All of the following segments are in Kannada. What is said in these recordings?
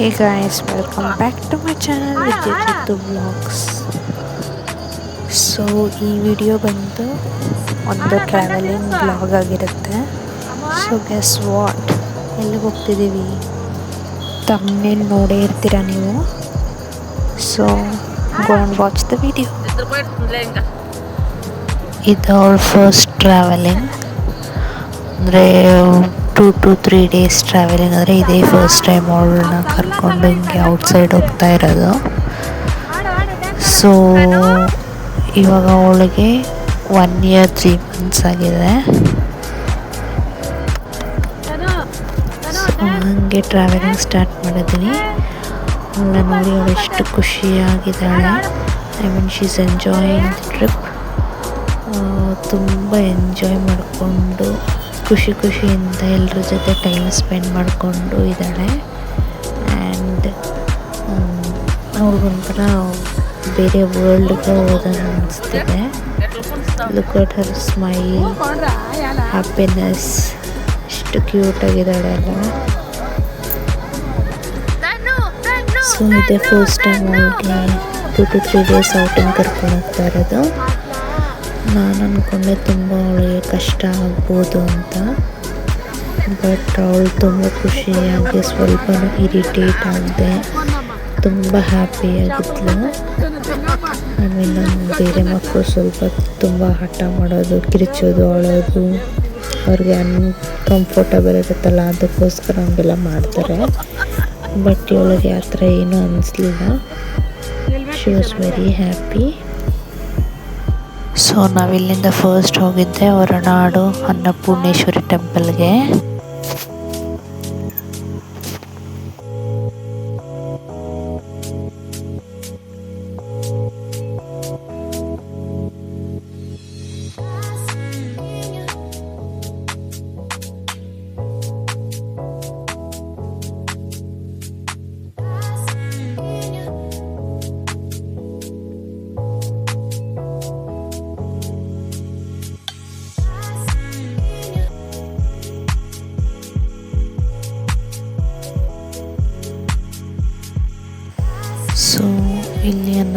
Hey guys welcome back to my channel Vidya Chittu vlogs so ಈ ವಿಡಿಯೋ ಬಂದು ಒಂದು ಟ್ರಾವೆಲಿಂಗ್ ಬ್ಲಾಗ್ ಆಗಿರುತ್ತೆ. ಸೊ ಗೆಸ್ ವಾಟ್ ಎಲ್ಲಿಗೆ ಹೋಗ್ತಿದ್ದೀವಿ? ತಮ್ಮನೇಲಿ ನೋಡೇ ಇರ್ತೀರ ನೀವು? So go and watch the video ಇದು ಅವ್ರ ಫಸ್ಟ್ ಟ್ರಾವೆಲಿಂಗ್ ಅಂದರೆ two to three days travelling ಅಂದರೆ ಇದೇ ಫಸ್ಟ್ ಟೈಮ್ ಅವಳನ್ನ ಕರ್ಕೊಂಡು ಹಿಂಗೆ ಔಟ್ಸೈಡ್ ಹೋಗ್ತಾ ಇರೋದು. ಸೊ ಇವಾಗ ಅವಳಿಗೆ ಒನ್ ಇಯರ್ ತ್ರೀ ಮಂತ್ಸ್ ಆಗಿದೆ. ಸೊ ಹಾಗೆ ಟ್ರಾವೆಲಿಂಗ್ ಸ್ಟಾರ್ಟ್ ಮಾಡಿದ್ದೀನಿ. ಅವಳ ನೋಡಿ ಅವಳು ಎಷ್ಟು ಖುಷಿಯಾಗಿದ್ದಾಳೆ. I mean she's enjoying trip ತುಂಬ ಎಂಜಾಯ್ ಮಾಡಿಕೊಂಡು ಖುಷಿ ಖುಷಿಯಿಂದ ಎಲ್ಲರ ಜೊತೆ ಟೈಮ್ ಸ್ಪೆಂಡ್ ಮಾಡಿಕೊಂಡು ಇದ್ದಾಳೆ. ಆ್ಯಂಡ್ ಅವ್ರಿಗೊಂಥರ ಬೇರೆ ವರ್ಲ್ಡ್ಗೆ ಹೋದಂಗೆ ಅನಿಸ್ತಿದೆ. Look at her smile happiness ಎಷ್ಟು ಕ್ಯೂಟಾಗಿದ್ದಾಳೆ ಅಲ್ಲ ಸೊ ಇದೇ ಫಸ್ಟ್ ಟೈಮ್ ಅವ್ರಿಗೆ two to three days outing ಕರ್ಕೊಂಡು ಹೋಗ್ತಾ ಇರೋದು. ನಾನು ಅಂದ್ಕೊಂಡೆ ತುಂಬ ಅವಳಿಗೆ ಕಷ್ಟ ಆಗ್ಬೋದು ಅಂತ. ಬಟ್ ಅವಳು ತುಂಬ ಖುಷಿಯಾಗಿ ಸ್ವಲ್ಪ ಇರಿಟೇಟ್ ಆಗದೆ, ತುಂಬ ಹ್ಯಾಪಿಯಾಗಿದ್ಲು ಆಮೇಲೆ ಬೇರೆ ಮಕ್ಕಳು ಸ್ವಲ್ಪ ತುಂಬ ಹಠ ಮಾಡೋದು, ಕಿರಿಚೋದು, ಅಳೋದು, ಅವ್ರಿಗೆ ಅನ್ಕಂಫರ್ಟಬಲ್ ಇರುತ್ತಲ್ಲ ಅದಕ್ಕೋಸ್ಕರ ಹಂಗೆಲ್ಲ ಮಾಡ್ತಾರೆ. ಬಟ್ ಇವಳಿಗೆ ಆ ಥರ ಏನೂ ಅನ್ನಿಸ್ಲಿಲ್ಲ she was very happy so ನಾವಿಲ್ಲಿಂದ first ಹೋಗಿದ್ದೆ ಹೊರನಾಡು ಅನ್ನಪೂರ್ಣೇಶ್ವರಿ ಟೆಂಪಲ್ಗೆ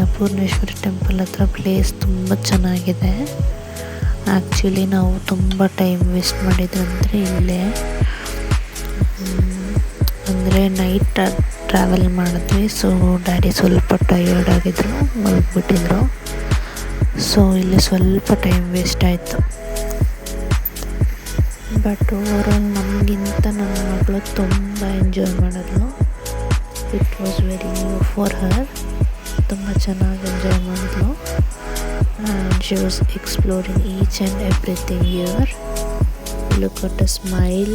ಅನ್ನಪೂರ್ಣೇಶ್ವರಿ ಟೆಂಪಲ್ ಹತ್ರ ಪ್ಲೇಸ್ ತುಂಬ ಚೆನ್ನಾಗಿದೆ. ಆ್ಯಕ್ಚುಲಿ ನಾವು ತುಂಬ ಟೈಮ್ ವೇಸ್ಟ್ ಮಾಡಿದ್ರಂದರೆ ಇಲ್ಲೇ. ಅಂದರೆ ನೈಟ್ ಟ್ರಾವೆಲ್ ಮಾಡಿದ್ವಿ. ಸೊ ಡ್ಯಾಡಿ ಸ್ವಲ್ಪ ಟಯರ್ಡ್ ಆಗಿದ್ರು, ಮಲಗಿಬಿಟ್ಟಿದ್ರು. ಸೊ ಇಲ್ಲಿ ಸ್ವಲ್ಪ ಟೈಮ್ ವೇಸ್ಟ್ ಆಯಿತು. ಬಟ್ ಓವರಾಲ್ ನಮಗಿಂತ ನನ್ನ ಮಗಳು ತುಂಬ ಎಂಜಾಯ್ ಮಾಡಿದ್ಲು. It was very new for her ತುಂಬ ಚೆನ್ನಾಗಿ ಎಂಜಾಯ್ ಮಾಡಿದ್ಲು and she was exploring each and everything here look at a smile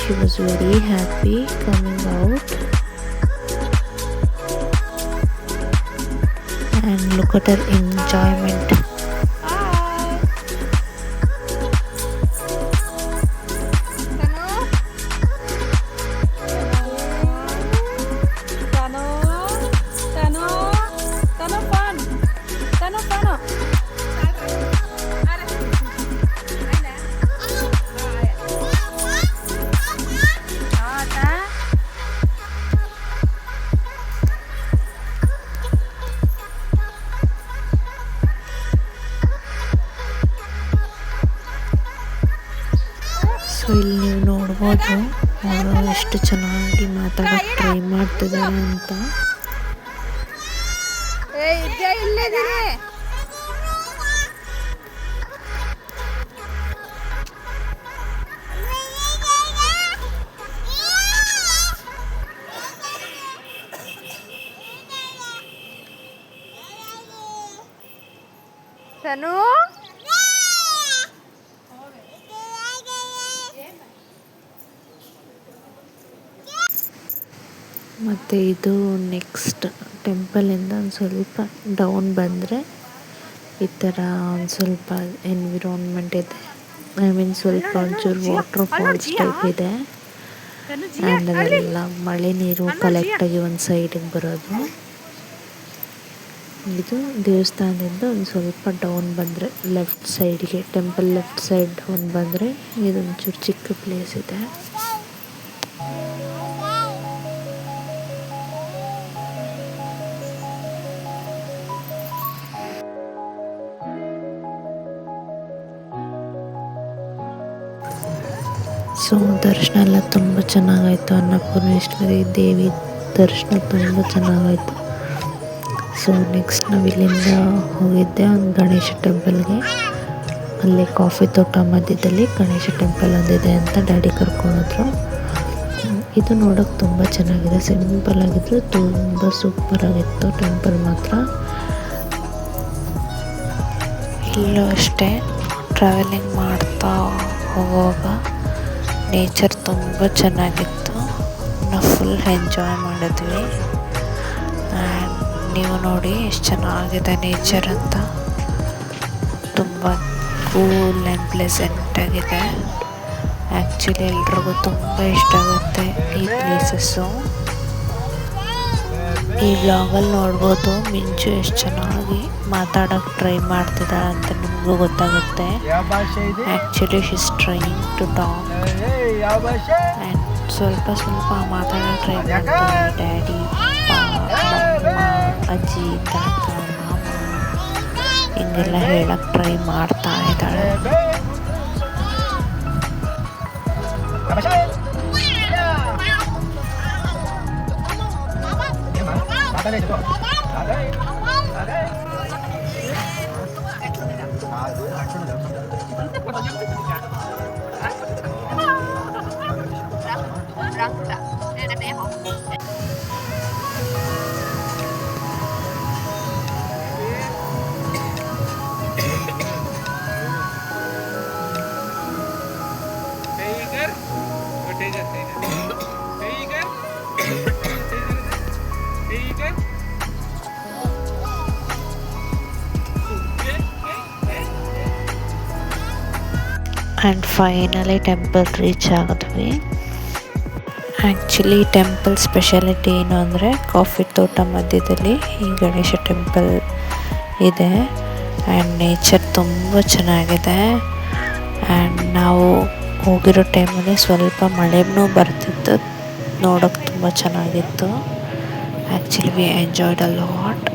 she was very happy coming out and look at her enjoyment so ಇಲ್ಲಿ ನೀವು ನೋಡ್ಬೋದು ಅವರು ಎಷ್ಟು ಚೆನ್ನಾಗಿ ಮಾತಾಡೋಕ್ಕೆ ಟ್ರೈ ಮಾಡ್ತಿದ್ದಾರೆ ಅಂತ. ಸನೂ? ಮತ್ತು ಇದು ನೆಕ್ಸ್ಟ್ ಟೆಂಪಲಿಂದ ಒಂದು ಸ್ವಲ್ಪ ಡೌನ್ ಬಂದರೆ ಈ ಥರ ಒಂದು ಸ್ವಲ್ಪ ಎನ್ವಿರಾನ್ಮೆಂಟ್ ಇದೆ. ಐ ಮೀನ್ ಸ್ವಲ್ಪ ಒಂಚೂರು ವಾಟರ್ ಫಾಲ್ಸ್ ಟೈಪ್ ಇದೆ. ಆ್ಯಂಡ್ ಅದೆಲ್ಲ ಮಳೆ ನೀರು ಕಲೆಕ್ಟಾಗಿ ಒಂದು ಸೈಡಿಗೆ ಬರೋದು. ಇದು ದೇವಸ್ಥಾನದಿಂದ ಒಂದು ಸ್ವಲ್ಪ ಡೌನ್ ಬಂದರೆ ಲೆಫ್ಟ್ ಸೈಡ್ಗೆ ಟೆಂಪಲ್ ಲೆಫ್ಟ್ ಸೈಡ್ ಡೌನ್ ಬಂದರೆ ಇದೊಂಚೂರು ಚಿಕ್ಕ ಪ್ಲೇಸ್ ಇದೆ. ಸೊ, ದರ್ಶನ ಎಲ್ಲ ತುಂಬ ಚೆನ್ನಾಗಾಯಿತು. ಅನ್ನಪೂರ್ಣೇಶ್ವರಿ ದೇವಿ ದರ್ಶನ ತುಂಬ ಚೆನ್ನಾಗಾಯಿತು. ಸೊ ನೆಕ್ಸ್ಟ್ ನಾವು ಇಲ್ಲಿಂದ ಹೋಗಿದ್ದೆ ಒಂದು ಗಣೇಶ ಟೆಂಪಲ್ಗೆ ಅಲ್ಲಿ ಕಾಫಿ ತೋಟ ಮಧ್ಯದಲ್ಲಿ ಗಣೇಶ ಟೆಂಪಲ್ ಒಂದಿದೆ ಅಂತ ಡ್ಯಾಡಿ ಕರ್ಕೊಂಡೋದ್ರು ಇದು ನೋಡೋಕೆ ತುಂಬ ಚೆನ್ನಾಗಿದೆ. ಸಿಂಪಲ್ ಆಗಿದ್ರು ತುಂಬ ಸೂಪರ್ ಆಗಿತ್ತು ಟೆಂಪಲ್ ಮಾತ್ರ. ಇಲ್ಲೂ ಅಷ್ಟೇ ಟ್ರಾವೆಲಿಂಗ್ ಮಾಡ್ತಾ ಹೋಗುವಾಗ. ನೇಚರ್ ತುಂಬ ಚೆನ್ನಾಗಿತ್ತು. ನಾವು ಫುಲ್ ಎಂಜಾಯ್ ಮಾಡಿದ್ವಿ. ಆ್ಯಂಡ್ ನೀವು ನೋಡಿ ಎಷ್ಟು ಚೆನ್ನಾಗಿದೆ ನೇಚರ್ ಅಂತ. ತುಂಬ ಕೂಲ್ ಆ್ಯಂಡ್ ಪ್ಲೆಸೆಂಟ್ ಆಗಿದೆ. ಆ್ಯಕ್ಚುಲಿ ಎಲ್ರಿಗೂ ತುಂಬ ಇಷ್ಟ ಆಗುತ್ತೆ ಈ ಪ್ಲೇಸಸ್ಸು ಈ ಬ್ಲಾಗಲ್ಲಿ ನೋಡ್ಬೋದು. ಮಿಂಚು ಎಷ್ಟು ಚೆನ್ನಾಗಿ ಮಾತಾಡೋಕ್ಕೆ ಟ್ರೈ ಮಾಡ್ತಿದ್ದಾಳೆ ಅಂತ ನಿಮಗೂ ಗೊತ್ತಾಗುತ್ತೆ. Actually she's training to talk and ಸ್ವಲ್ಪ ಸ್ವಲ್ಪ ಮಾತಾಡೋಕ್ಕೆ ಟ್ರೈ ಮಾಡ್ತಾಳೆ ಡ್ಯಾಡಿ ಅಜ್ಜಿ, ತಾತ, ಮಾಮ ಹಿಂಗೆಲ್ಲ ಹೇಳಕ್ಕೆ ಟ್ರೈ ಮಾಡ್ತಾ ಇದ್ದಾಳೆ. đây đây Ở đây. Ở đây. đây dưới đây chân đây Răng, đây răng. Đây là đây không? And finally temple reach ಆಗಿದ್ವಿ. Actually temple speciality ಏನು ಅಂದರೆ ಕಾಫಿ ತೋಟ ಮಧ್ಯದಲ್ಲಿ ಈ ಗಣೇಶ ಟೆಂಪಲ್ ಇದೆ. ಆ್ಯಂಡ್ ನೇಚರ್ ತುಂಬ ಚೆನ್ನಾಗಿದೆ. ಆ್ಯಂಡ್ ನಾವು ಹೋಗಿರೋ ಟೈಮಲ್ಲಿ ಸ್ವಲ್ಪ ಮಳೆನೂ ಬರ್ತಿತ್ತು. ನೋಡೋಕ್ಕೆ ತುಂಬ ಚೆನ್ನಾಗಿತ್ತು. Actually we enjoyed a lot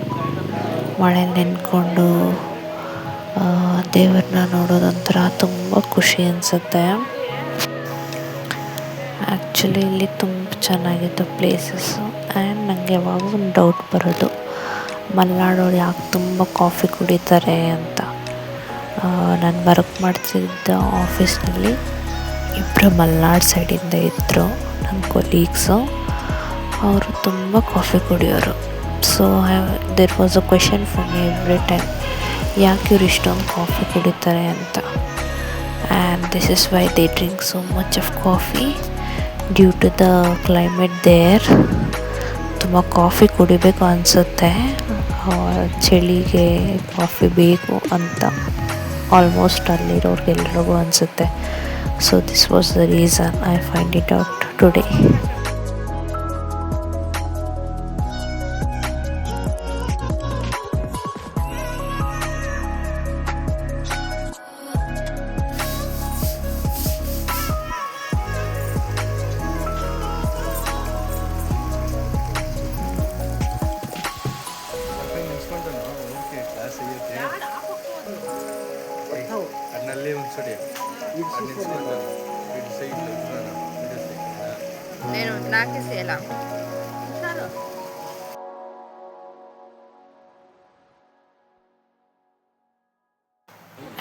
ಮಳೆ ನೆನ್ಕೊಂಡು ದೇವ್ರನ್ನ ನೋಡೋದೊಂಥರ ತುಂಬ ಖುಷಿ ಅನಿಸುತ್ತೆ. ಆ್ಯಕ್ಚುಲಿ ಇಲ್ಲಿ ತುಂಬ ಚೆನ್ನಾಗಿತ್ತು ಪ್ಲೇಸಸ್ಸು ಆ್ಯಂಡ್ ನನಗೆ ಯಾವಾಗ ಒಂದು ಡೌಟ್ ಬರೋದು. ಮಲೆನಾಡೋರು ಯಾಕೆ ತುಂಬ ಕಾಫಿ ಕುಡಿತಾರೆ ಅಂತ. ನಾನು ವರ್ಕ್ ಮಾಡ್ತಿದ್ದ ಆಫೀಸ್ನಲ್ಲಿ ಇಬ್ಬರು ಮಲೆನಾಡು ಸೈಡಿಂದ ಇದ್ದರು ನನ್ನ ಕೊಲೀಗ್ಸು ಅವರು ತುಂಬ coffee ಕುಡಿಯೋರು. So there was a question for me every time ಯಾಕೆ ಇವ್ರು ಇಷ್ಟೊಂದು ಕಾಫಿ ಕುಡಿತಾರೆ ಅಂತ? And this is why they drink so much of coffee due to the climate there ತುಂಬ ಕಾಫಿ ಕುಡಿಬೇಕು ಅನಿಸುತ್ತೆ. ಚಳಿಗೆ ಕಾಫಿ ಬೇಕು ಅಂತ ಆಲ್ಮೋಸ್ಟ್ ಅಲ್ಲಿರೋರ್ಗೆಲ್ರಿಗೂ ಅನಿಸುತ್ತೆ. So this was the reason I find it out today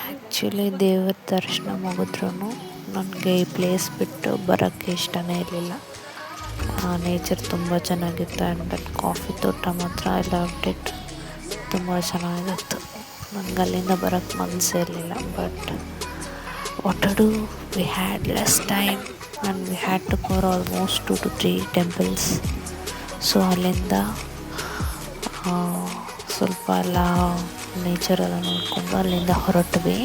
actually ದೇವರ ದರ್ಶನ ಮುಗಿದ್ರೂ ನನಗೆ ಈ ಪ್ಲೇಸ್ ಬಿಟ್ಟು ಬರೋಕ್ಕೆ ಇಷ್ಟನೇ ಇರಲಿಲ್ಲ. ನೇಚರ್ ತುಂಬ ಚೆನ್ನಾಗಿತ್ತು ಆ್ಯಂಡ್ ಬಟ್ ಕಾಫಿ ತೋಟ ಮಾತ್ರ ಎಲ್ಲ ಅಪ್ಡೇಟ್ ತುಂಬ ಚೆನ್ನಾಗಿತ್ತು. ನನಗೆ ಅಲ್ಲಿಂದ ಬರೋಕ್ಕೆ ಮನಸ್ಸೇ ಇರಲಿಲ್ಲ but what do we had less time and we had to cover almost two to three temples so ಅಲ್ಲಿಂದ ಸ್ವಲ್ಪ ಎಲ್ಲ ನೇಚರ್ ಎಲ್ಲ ನೋಡ್ಕೊಂಡು ಅಲ್ಲಿಂದ ಹೊರಟ್ವಿ.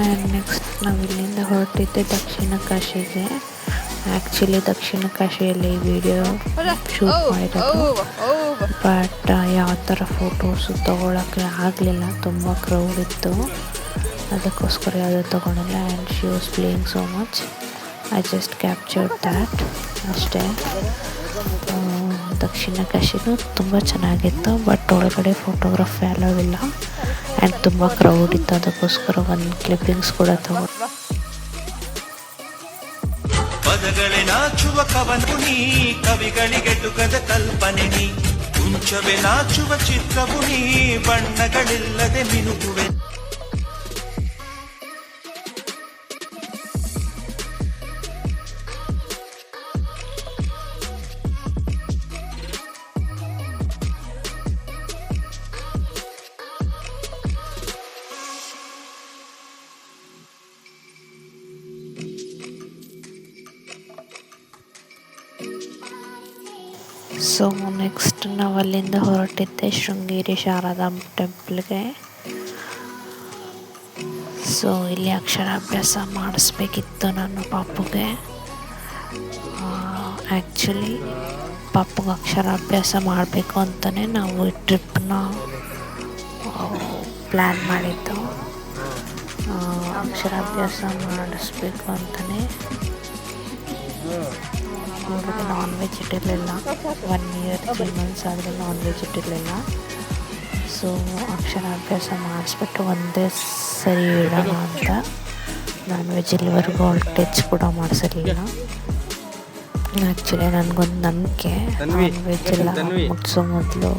ಆ್ಯಂಡ್ ನೆಕ್ಸ್ಟ್ ನಾವು ಇಲ್ಲಿಂದ ಹೊರಟಿದ್ದೆ ದಕ್ಷಿಣ ಕಾಶಿಗೆ. ಆ್ಯಕ್ಚುಲಿ ದಕ್ಷಿಣ ಕಾಶಿಯಲ್ಲಿ ವಿಡಿಯೋ ಶೂಟ್ ಮಾಡಿರೋದು. ಬಟ್ ಯಾವ ಥರ ಫೋಟೋಸು ತೊಗೊಳಕ್ಕೆ ಆಗಲಿಲ್ಲ. ತುಂಬ ಕ್ರೌಡ್ ಇತ್ತು. ಅದಕ್ಕೋಸ್ಕರ ಯಾವುದೂ ತೊಗೊಂಡಿಲ್ಲ. And she was playing so much I just captured that ಅಷ್ಟೇ. ದಕ್ಷಿಣ ಕಾಶಿನೂ ತುಂಬ ಚೆನ್ನಾಗಿತ್ತು. ಬಟ್ ಒಳಗಡೆ ಫೋಟೋಗ್ರಫಿ ಅಲೋವಿಲ್ಲ ಆ್ಯಂಡ್ ತುಂಬ ಕ್ರೌಡ್ ಇತ್ತು ಅದಕ್ಕೋಸ್ಕರ ಒಂದು ಕ್ಲಿಪ್ಪಿಂಗ್ಸ್ ಕೂಡ ತಗೊಂಡು ಪದಗಳೇ ನಾಚುವ ಕವನು ನೀ ಕವಿಗಳಿಗೆಟುಕದ ಕಲ್ಪನೆ ನೀ. ಕುಂಚವೇ ನಾಚುವ ಚಿತ್ರವು ನೀ, ಬಣ್ಣಗಳಿಲ್ಲದೆ ಮಿನುಗುವೆ ಸೊ ನೆಕ್ಸ್ಟ್ ನಾವು ಅಲ್ಲಿಂದ ಹೊರಟಿದ್ದೆ ಶೃಂಗೇರಿ ಶಾರದಾಂಬ ಟೆಂಪಲ್ಗೆ ಸೊ ಇಲ್ಲಿ ಅಕ್ಷರಾಭ್ಯಾಸ ಮಾಡಿಸ್ಬೇಕಿತ್ತು ನನ್ನ ಪಾಪುಗೆ. ಆ್ಯಕ್ಚುಲಿ ಪಾಪುಗೆ ಅಕ್ಷರಾಭ್ಯಾಸ ಮಾಡಬೇಕು ಅಂತಲೇ ನಾವು ಈ ಟ್ರಿಪ್ನ ಪ್ಲ್ಯಾನ್ ಮಾಡಿದ್ದು. ಅಕ್ಷರಾಭ್ಯಾಸ ಮಾಡಿಸ್ಬೇಕು ಅಂತಲೇ ಅವ್ರಿಗೆ ನಾನ್ ವೆಜ್ ಇಟ್ಟಿರಲಿಲ್ಲ. ಒನ್ ಇಯರ್ ತ್ರೀ ಮಂತ್ಸ್ ಆದರೆ ನಾನ್ ವೆಜ್ ಇಟ್ಟಿರಲಿಲ್ಲ ಸೊ ಅಕ್ಷರಾಭ್ಯಾಸ ಮಾಡಿಸ್ಬಿಟ್ಟು ಒಂದೇ ಸರಿ ಇಡೋಣ ಅಂತ. ನಾನ್ ವೆಜ್ ಇಲ್ಲಿವರೆಗೂ ಅವ್ಳು ಟಚ್ ಕೂಡ ಮಾಡಿಸಿರಲಿಲ್ಲ. ಆ್ಯಕ್ಚುಲಿ ನನಗೊಂದು ನಂಬಿಕೆ. ನಾನ್ ವೆಜ್ ಎಲ್ಲ ಮುಗಿಸೋ ಮುಟ್ಸೋ ಮೊದಲು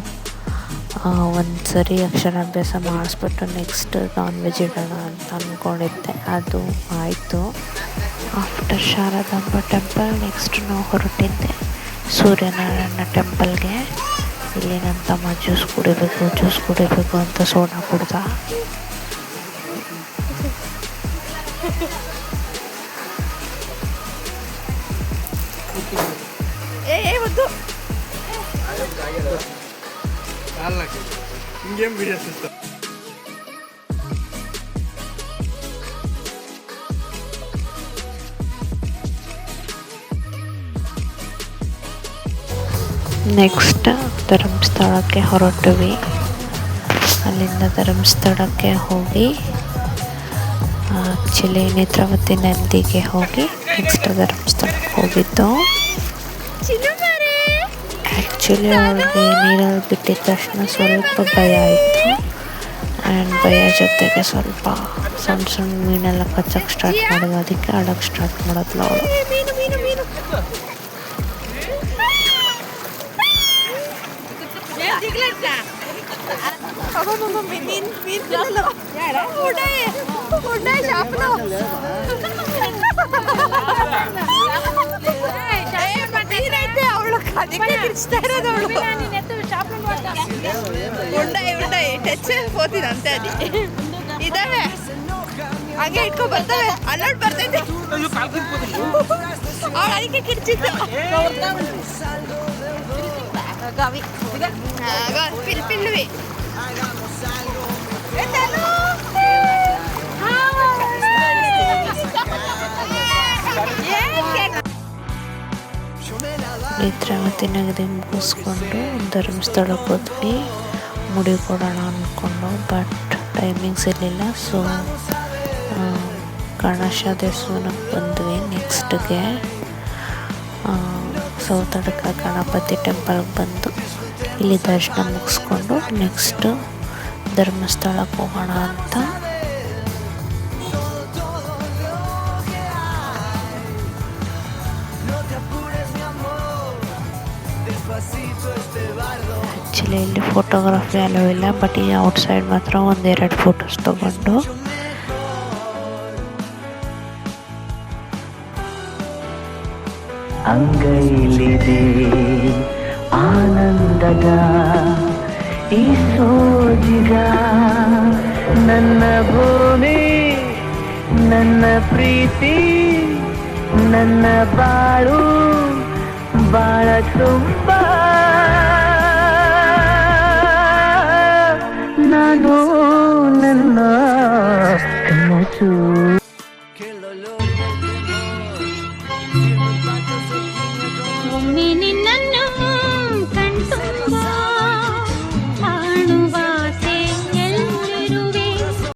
ಒಂದು ಸರಿ ಅಕ್ಷರಾಭ್ಯಾಸ ಮಾಡಿಸ್ಬಿಟ್ಟು ನೆಕ್ಸ್ಟ್ ನಾನ್ ವೆಜ್ ಇಡೋಣ ಅಂತ ಅಂದ್ಕೊಂಡಿದ್ದೆ ಅದು ಆಯಿತು. ಆಫ್ಟರ್ ಶಾರದಾಂಬ ಟೆಂಪಲ್ ನೆಕ್ಸ್ಟ್ ನಾವು ಹೊರಟಿದ್ದೆ. ಸೂರ್ಯನಾರಾಯಣ ಟೆಂಪಲ್ಗೆ ಇಲ್ಲಿ ನನ್ನ ತಮ್ಮ ಜ್ಯೂಸ್ ಕುಡಿಬೇಕು ಜ್ಯೂಸ್ ಕುಡಿಬೇಕು ಅಂತ ಸೋಡಾ ಕುಡ್ದ. ಹಿಂಗೇನು ನೆಕ್ಸ್ಟ್ ಧರ್ಮಸ್ಥಳಕ್ಕೆ ಹೊರಟ್ವಿ. ಅಲ್ಲಿಂದ ಧರ್ಮಸ್ಥಳಕ್ಕೆ ಹೋಗಿ ಆ್ಯಕ್ಚುಲಿ ನೇತ್ರಾವತಿ ನದಿಗೆ ಹೋಗಿ ನೆಕ್ಸ್ಟ್ ಧರ್ಮಸ್ಥಳಕ್ಕೆ ಹೋಗಿದ್ದು. ಆ್ಯಕ್ಚುಲಿ ಅವ್ರಿಗೆ ನೀರಲ್ಲಿ ಬಿಟ್ಟಿದ ತಕ್ಷಣ ಸ್ವಲ್ಪ ಭಯ ಆಯಿತು. ಆ್ಯಂಡ್ ಭಯ ಜೊತೆಗೆ ಸ್ವಲ್ಪ ಸಣ್ಣ ಸಣ್ಣ ಮೀನೆಲ್ಲ ಕಚ್ಚಕ್ಕೆ ಸ್ಟಾರ್ಟ್ ಮಾಡೋದು. ಅದಕ್ಕೆ ಆಡೋಕ್ಕೆ ಸ್ಟಾರ್ಟ್ ಮಾಡಿದ್ಲು ಅವಳು అబ్బబ్బబ్బ, మీ- మీ- మీ పిల్లలు. ఉన్నాయి, ఉన్నాయి షాపులో. నేనైతే ಅವಳು ಅದಕ್ಕೆ ಕಿರ್ಚ್ತಾ ಇರೋದು ಅವಳು ಉಂಡಾಯಿ ಉಂಡಾಯಿ ಟಚ್ ಹೋತೀನಿ ಅಂತೆ ಅದಿ ಇದಾವೆ ಹಂಗೆ ಇಟ್ಕೊ ಬರ್ತವೆ ಅಲ್ಲೋಡ್ ಬರ್ತೈತೆ ಅವಳು ಅದಕ್ಕೆ ಕಿರ್ಚಿದ್ದು ಗವಿ ಪಿಲ್ ಪಿಲ್ವಿ ನೇತ್ರಾವತಿ ನಗದಿ ಮುಗಿಸ್ಕೊಂಡು ಧರ್ಮಸ್ಥಳಕ್ಕೆ ಹೋದ್ವಿ. ಮುಡಿ ಕೊಡೋಣ ಅಂದ್ಕೊಂಡು ಬಟ್ ಟೈಮಿಂಗ್ಸ್ ಇರಲಿಲ್ಲ ಸೊ ಗಣೇಶ ದೇವಸ್ಥಾನಕ್ಕೆ ಬಂದ್ವಿ ನೆಕ್ಸ್ಟ್ಗೆ ಸೌತಡ್ಕ ಗಣಪತಿ ಟೆಂಪಲ್ಗೆ ಬಂದು, ಇಲ್ಲಿ ದರ್ಶನ ಮುಗಿಸ್ಕೊಂಡು ನೆಕ್ಸ್ಟ್ ಧರ್ಮಸ್ಥಳಕ್ಕೆ ಹೋಗೋಣ ಅಂತ. ಆ್ಯಕ್ಚುಲಿ ಇಲ್ಲಿ ಫೋಟೋಗ್ರಫಿ ಅಲೋ ಇಲ್ಲ ಬಟ್ ಈ ಔಟ್ಸೈಡ್ ಮಾತ್ರ ಒಂದೆರಡು ಫೋಟೋಸ್ ತೊಗೊಂಡು. ಅಂಗೈಲಿದೆ ಆನಂದದ ಈ ಸೋಜಿಗ ನನ್ನ ಭೂಮಿ ನನ್ನ ಪ್ರೀತಿ ನನ್ನ ಬಾಳು ಬಾಳ ತುಂಬ ನಾನು ನನ್ನ ಕನಸು